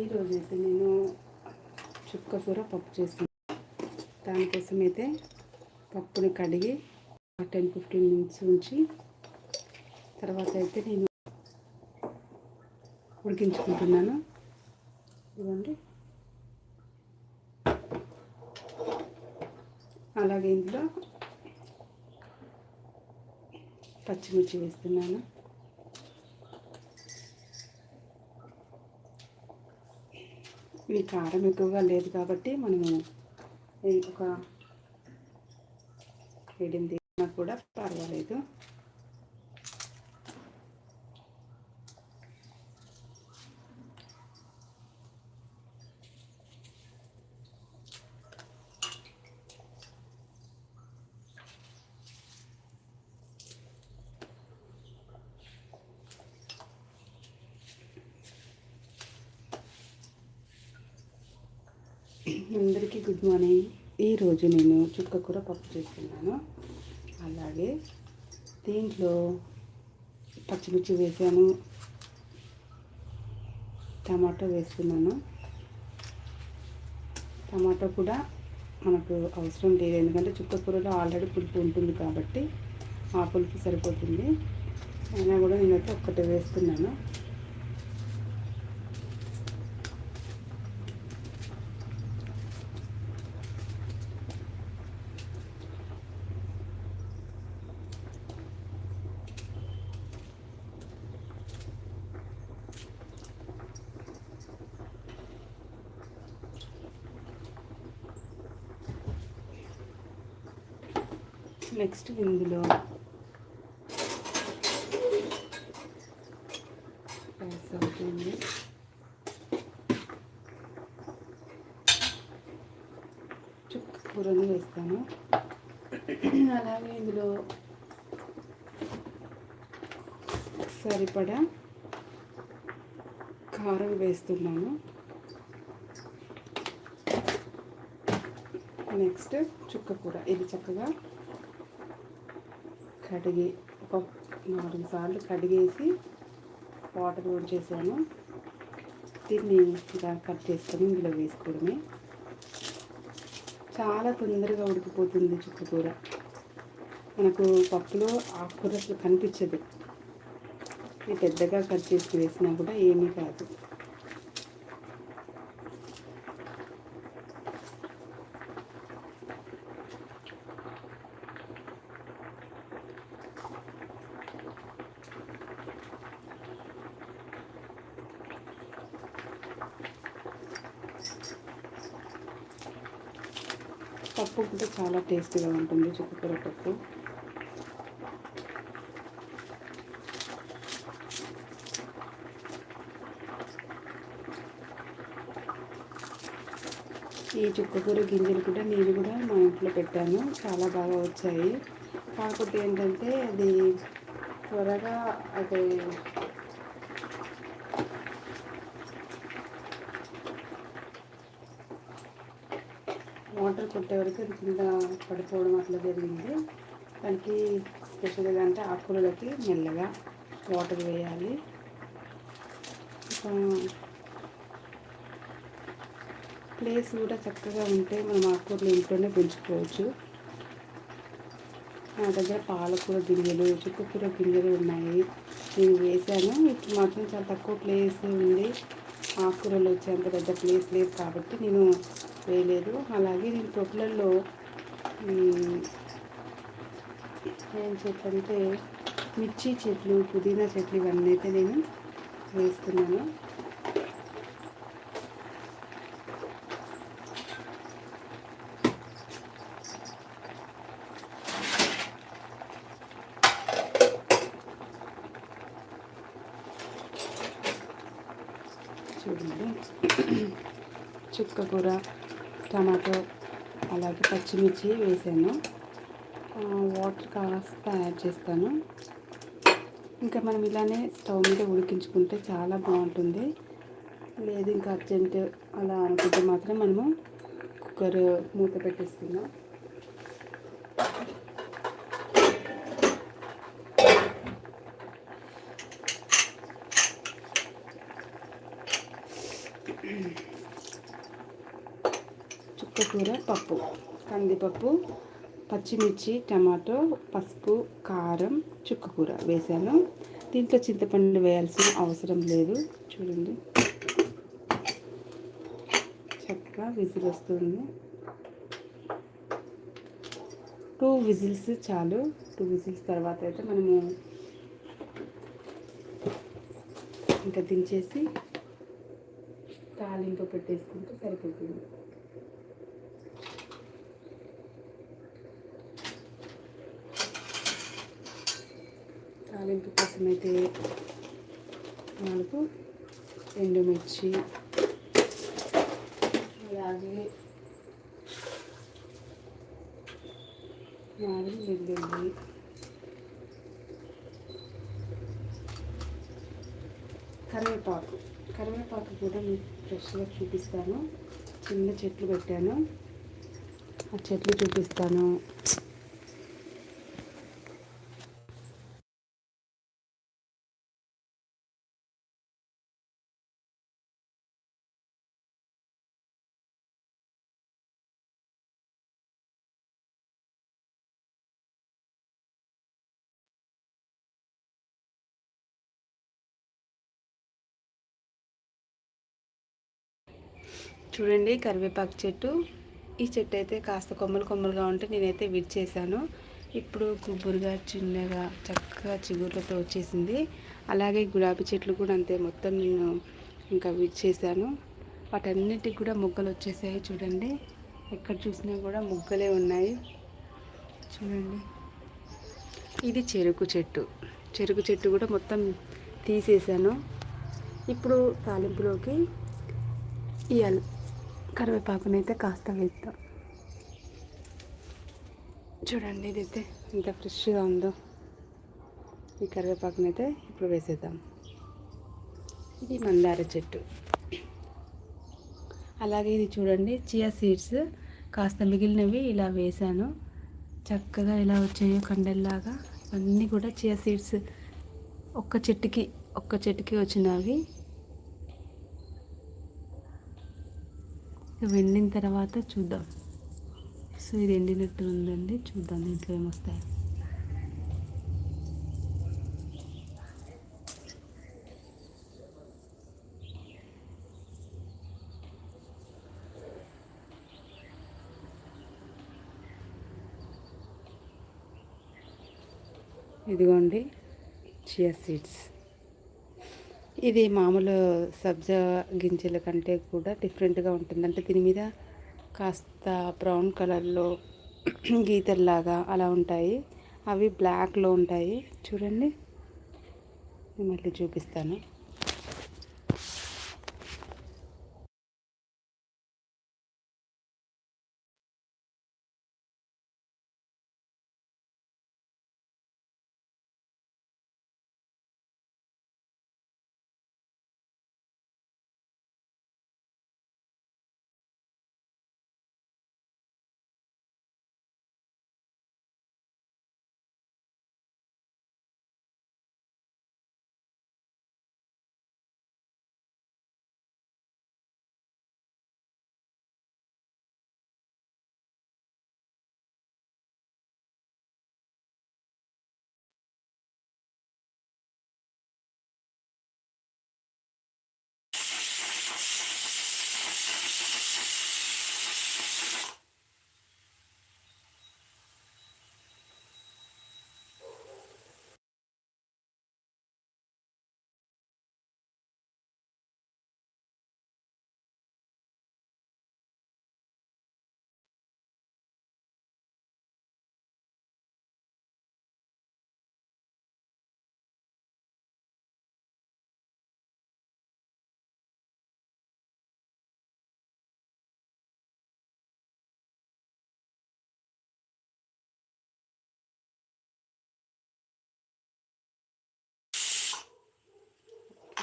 ఈరోజు అయితే నేను చుక్క కూర పప్పు చేస్తాను దానికోసం అయితే పప్పుని కడిగి టెన్ ఫిఫ్టీన్ మినిట్స్ ఉంచి తర్వాత అయితే నేను ఉడికించుకుంటున్నాను. ఇవ్వండి అలాగే ఇందులో పచ్చిమిర్చి వేస్తున్నాను. ఇది కారం ఎక్కువగా లేదు కాబట్టి మనము ఒక ఎనిమిది కూడా పర్వాలేదు. అందరికీ గుడ్ మార్నింగ్. ఈరోజు నేను చుక్క కూర పప్పు చేస్తున్నాను. అలాగే దీంట్లో పచ్చిమిర్చి వేసాను. టమాటో వేస్తున్నాను. టమాటో కూడా మనకు అవసరం లేదు. ఎందుకంటే చుక్క కూరలో ఆల్రెడీ పులుపు ఉంటుంది కాబట్టి ఆ పులుపు సరిపోతుంది. అయినా కూడా నేనైతే ఒక్కటే వేస్తున్నాను. నెక్స్ట్ ఇందులో. అవుతుంది చుక్క కూరని వేస్తాను. అలాగే ఇందులో సరిపడా కారం వేస్తున్నాను. నెక్స్ట్ చుక్క కూర. ఇది చక్కగా కడిగి ఒక నాలుగు సార్లు కడిగేసి వాటర్ కూడా చేసాను దీన్ని ఇలా కట్ చేసుకొని ఇందులో వేసుకోవడమే. చాలా తొందరగా ఉడికిపోతుంది చుక్కకూర మనకు పప్పులో ఆకుకూర అసలు కనిపించదు. ఇది పెద్దగా కట్ చేసి వేసినా కూడా ఏమీ కాదు పప్పు కూడా చాలా టేస్టీగా ఉంటుంది చుక్కకూర పప్పు. ఈ చుక్కకూర గింజలు కూడా నేను కూడా మా ఇంట్లో పెట్టాను. చాలా బాగా వచ్చాయి. కాకపోతే ఏంటంటే అది త్వరగా అది వాటర్ కొట్టే వరకు అది కింద పడిపోవడం అట్లా జరిగింది. దానికి స్పెషల్గా అంటే ఆకుకూరలకి మెల్లగా వాటర్ వేయాలి. ప్లేస్ కూడా చక్కగా ఉంటే మనం ఆకుకూరలు ఇంట్లోనే పెంచుకోవచ్చు. నా దగ్గర పాలకూర గింజలు చుక్కకూర గింజలు ఉన్నాయి. నేను వేసాను ఇప్పుడు మాత్రం చాలా తక్కువ ప్లేస్ ఉంది ఆకుకూరలు వచ్చేంత పెద్ద ప్లేస్ లేదు కాబట్టి నేను వేయలేదు అలాగే నేను తొట్లలో ఏం చెట్లు అంటే మిర్చి చెట్లు పుదీనా చెట్లు ఇవన్నీ అయితే నేను వేస్తున్నాను. చూడండి. చుక్క కూర టమాటో అలాగే పచ్చిమిర్చి వేసాను. వాటర్ కాస్త యాడ్ చేస్తాను. ఇంకా మనం ఇలానే స్టవ్ మీద ఉడికించుకుంటే చాలా బాగుంటుంది. లేదు ఇంకా అర్జెంట్ అలా అనుకుంటే మాత్రం మనము కుక్కర్ మూత పెట్టేస్తున్నాం చుక్కకూర పప్పు కందిపప్పు పచ్చిమిర్చి టమాటో పసుపు కారం చుక్కకూర వేసాను దీంట్లో చింతపండు వేయాల్సిన అవసరం లేదు. చూడండి. చక్కగా విజిల్ వస్తుంది. టూ విజిల్స్ చాలు. టూ విజిల్స్ తర్వాత అయితే మనము ఇంకా దించేసి తాలింపు పెట్టేసుకుంటే సరిపోతుంది. తాలింపు కోసం అయితే నాలుగు ఎండుమిర్చి అలాగే నాలుగు వెల్లుల్లి కరివేపాకు. కరివేపాకు కూడా మీకు ఫ్రెష్గా చూపిస్తాను. చిన్న చెట్లు పెట్టాను. ఆ చెట్లు చూపిస్తాను. చూడండి కరివేపాకు చెట్టు. ఈ చెట్టు అయితే కాస్త కొమ్మలు కొమ్మలుగా ఉంటే నేనైతే విడిచేసాను ఇప్పుడు గుబ్బురుగా చిన్నగా చక్కగా చిగురులతో వచ్చేసింది. అలాగే గులాబీ చెట్లు కూడా అంతే మొత్తం నేను ఇంకా విడిచేసాను వాటన్నిటికి కూడా మొగ్గలు వచ్చేసాయి చూడండి. ఎక్కడ చూసినా కూడా మొగ్గలే ఉన్నాయి. చూడండి. ఇది చెరుకు చెట్టు. చెరుకు చెట్టు కూడా మొత్తం తీసేసాను ఇప్పుడు తాలింపులోకి ఈ కరివేపాకునైతే కాస్త వేద్దాం చూడండి ఇదైతే ఎంత ఫ్రెష్గా ఉందో. ఈ కరివేపాకునైతే ఇప్పుడు వేసేద్దాం. ఇది మందార చెట్టు. అలాగే ఇది చూడండి చియా సీడ్స్ కాస్త మిగిలినవి ఇలా వేశాను. చక్కగా ఇలా వచ్చాయో కండల్లాగా. అన్నీ కూడా చియా సీడ్స్ ఒక్క చెట్టుకి ఒక్క చెట్టుకి వచ్చినవి. వెండిన తర్వాత చూద్దాం. సో ఇది ఎండినట్టు ఉందండి. చూద్దాం దీంట్లో ఏమొస్తాయి. ఇదిగోండి చియా సీడ్స్ ఇది మామూలు సబ్జా గింజల కంటే కూడా డిఫరెంట్గా ఉంటుంది. అంటే దీని మీద కాస్త బ్రౌన్ కలర్లో గీతల్లాగా అలా ఉంటాయి. అవి బ్లాక్లో ఉంటాయి. చూడండి. నేను మళ్ళీ చూపిస్తాను.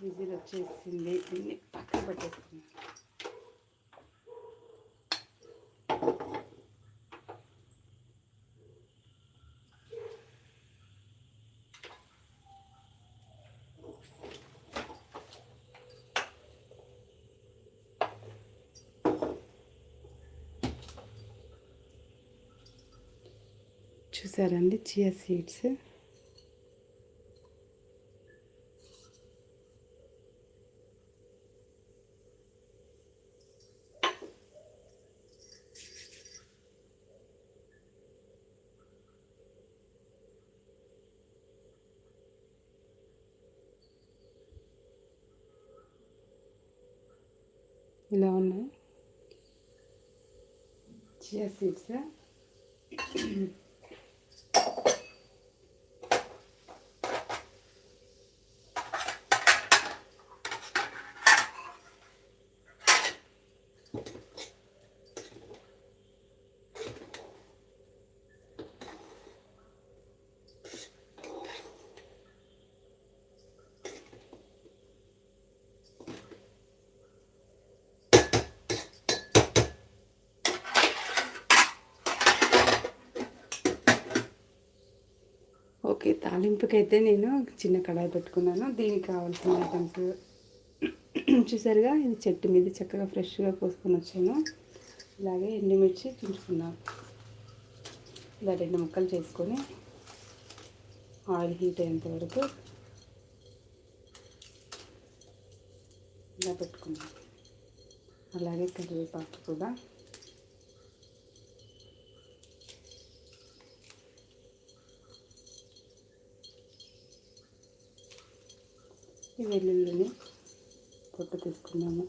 విజిల్ వచ్చేసింది దీన్ని పక్కన పెట్టేస్తున్నాను చూసారండి chia seeds chia seeds okay తాలింపుకైతే నేను చిన్న కడాయి పెట్టుకున్నాను. దీనికి కావాల్సిన ఐటమ్స్ చూసారుగా ఇది చెట్టు మీద చక్కగా ఫ్రెష్గా కోసుకొని వచ్చాను. ఇలాగే ఎండుమిర్చి చుంచుకున్నాను ఇలా రెండు ముక్కలు చేసుకొని ఆయిల్ హీట్ అయ్యేంత వరకు ఇలా పెట్టుకున్నాను. అలాగే కరివేపాకు కూడా. ఈ వెల్లుల్లిని పొట్టు తీసుకున్నాము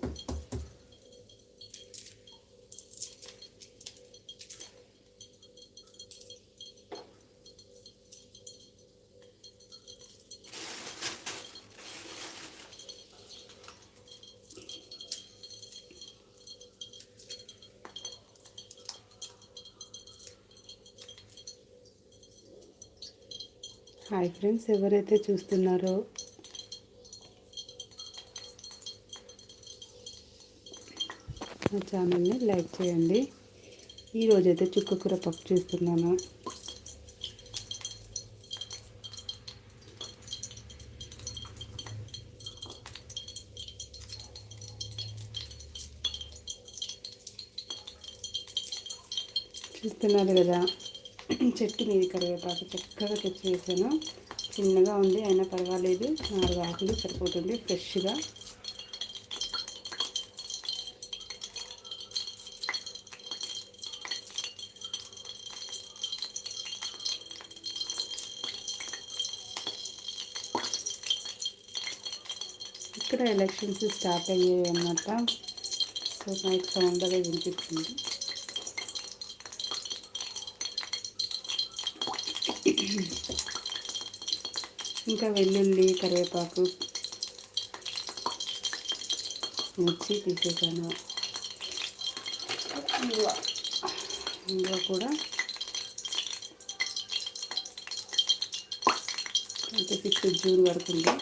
హాయ్ ఫ్రెండ్స్ ఎవరైతే చూస్తున్నారో ఛానల్ని లైక్ చేయండి. ఈరోజైతే చుక్కకూర పప్పు చేస్తున్నాను. చూస్తున్నారు కదా చెట్టు మీది కరివేపాకు చక్కగా తెచ్చి వేసాను చిన్నగా ఉంది అయినా పర్వాలేదు. నాలుగు ఆకులు సరిపోతుంది ఫ్రెష్గా. ఇక్కడ స్టార్ట్ అయ్యాయి అన్నమాట. సో నైట్ సౌండ్ అదే వినిపిస్తుంది. ఇంకా వెల్లుల్లి కరివేపాకు మిర్చి తీసేసాను. ఇందులో కూడా అంటే సిక్స్త్ జూన్ వరకు ఉంది.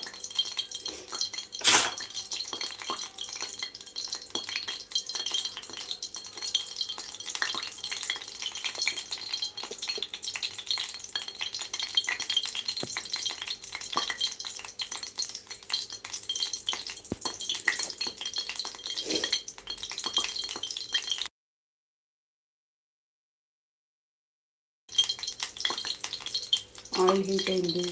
ఆయిల్ హీట్ అయింది.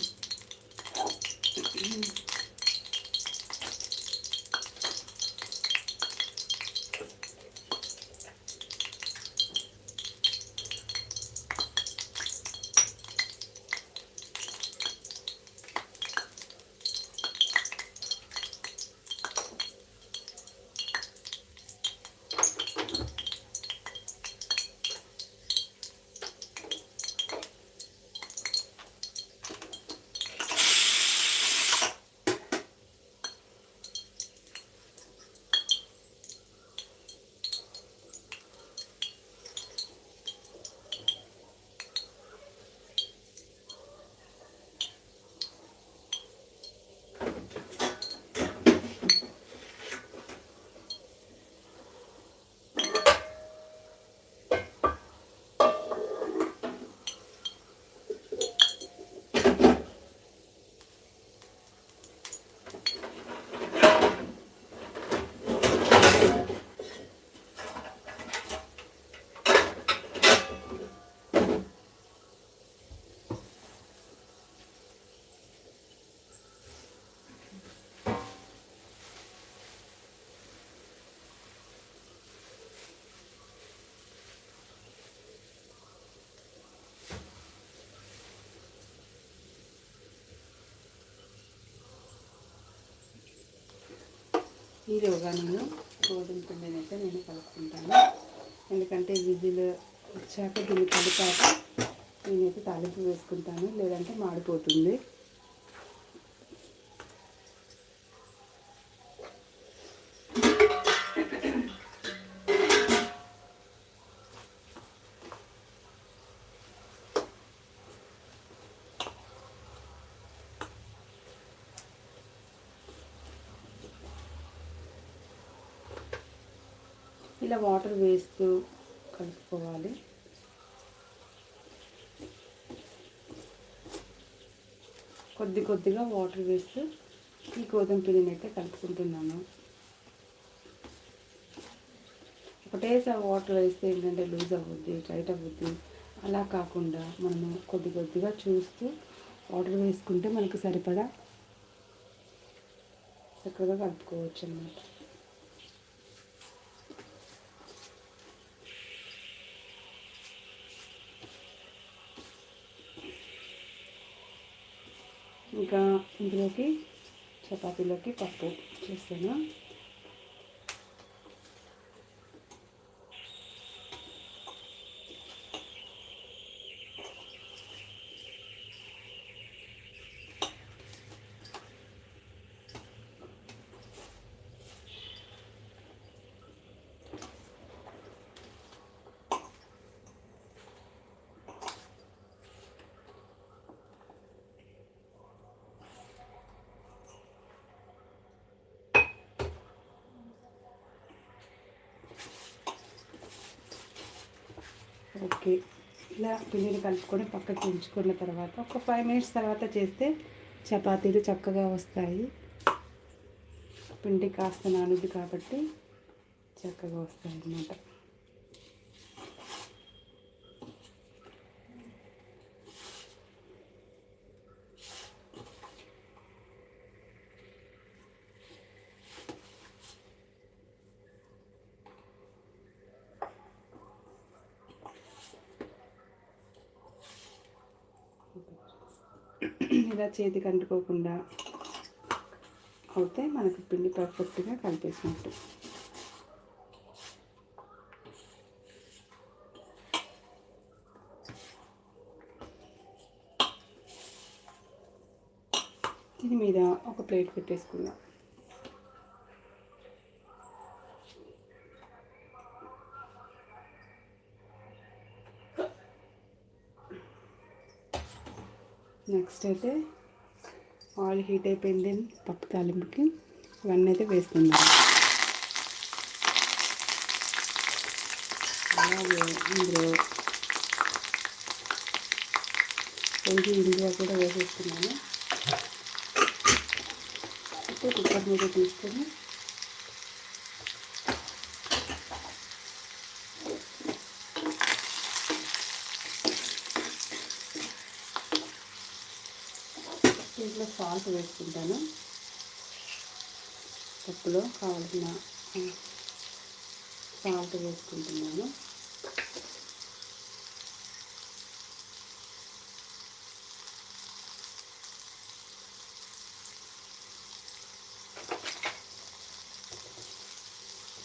ఈలోగా నేను గోధుమ పిండిని అయితే నేను కలుపుకుంటాను. ఎందుకంటే విజిల్ వచ్చాక దీన్ని కలిపాక నేనైతే తాలింపు వేసుకుంటాను లేదంటే మాడిపోతుంది. ఇలా వాటర్ వేస్తూ కలుపుకోవాలి. కొద్ది కొద్దిగా వాటర్ వేస్తూ ఈ గోధుమ పిండిని అయితే కలుపుకుంటున్నాను. ఒకటేసారి వాటర్ వేస్తే ఏంటంటే లూజ్ అవ్వద్ది టైట్ అవ్వద్ది. అలా కాకుండా మనము కొద్ది కొద్దిగా చూస్తూ వాటర్ వేసుకుంటే మనకు సరిపడా చక్కగా కలుపుకోవచ్చు అన్నమాట ఇంకా ఇందులోకి చపాతీలోకి పప్పు చేస్తాను. ఓకే. ఇలా పిండిని కలుపుకొని పక్కకి ఉంచుకున్న తర్వాత ఒక ఫైవ్ మినిట్స్ తర్వాత చేస్తే చపాతీలు చక్కగా వస్తాయి. పిండి కాస్త నానుద్ది కాబట్టి చక్కగా వస్తాయి అన్నమాట ఇలా చేతికి అంటుకోకుండా అవుతే మనకు పిండి పర్ఫెక్ట్గా కలిపేసినట్టు. దీని మీద ఒక ప్లేట్ పెట్టేసుకుందాం. నెక్స్ట్ అయితే ఆయిల్ హీట్ అయిపోయింది పప్పు తాలింపుకి. ఇవన్నీ అయితే వేస్తున్నాను. అలాగే ఇందులో కొంచెం ఇండియా కూడా వేసేస్తున్నాను. ఇప్పుడు కుక్కర్ మీద తీసుకొని దీంట్లో సాల్ట్ వేసుకుంటాను. పప్పులో కావాల్సిన సాల్ట్ వేసుకుంటున్నాను.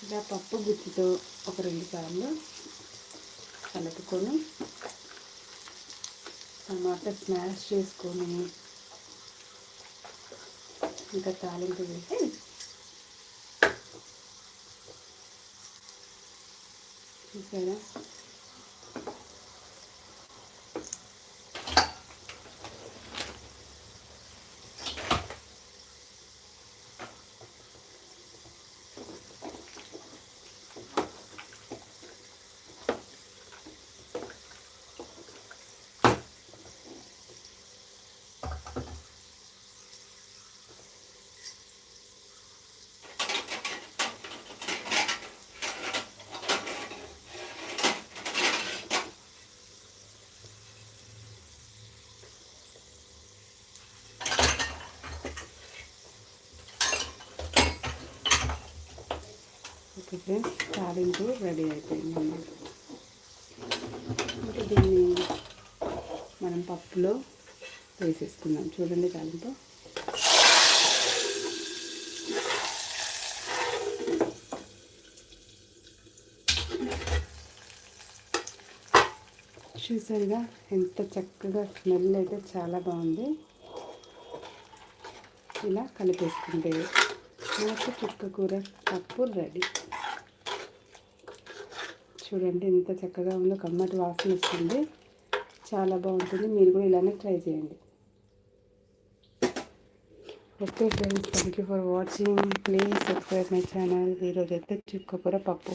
ఇలా పప్పు గుత్తితో ఒక రెండు సార్లు కలుపుకొని టమాటా స్మాష్ చేసుకొని ఇంకా తాలింపు వేసి ఇక్కడ ఫ్రెండ్స్ తాలింపు రెడీ అయిపోయిందండి. ఇంకా దీన్ని మనం పప్పులో వేసేసుకుందాం. చూడండి తాలింపు. చూసారుగా ఎంత చక్కగా స్మెల్ అయితే చాలా బాగుంది. ఇలా కలిపేసుకుంటే మనకు చుక్క కూర పప్పు రెడీ. చూడండి ఎంత చక్కగా ఉందో కమ్మటి వాసన వస్తుంది. చాలా బాగుంటుంది. మీరు కూడా ఇలానే ట్రై చేయండి. Okay friends thank you for watching. Please subscribe my channel. ఈరోజు అయితే చుక్క పప్పు.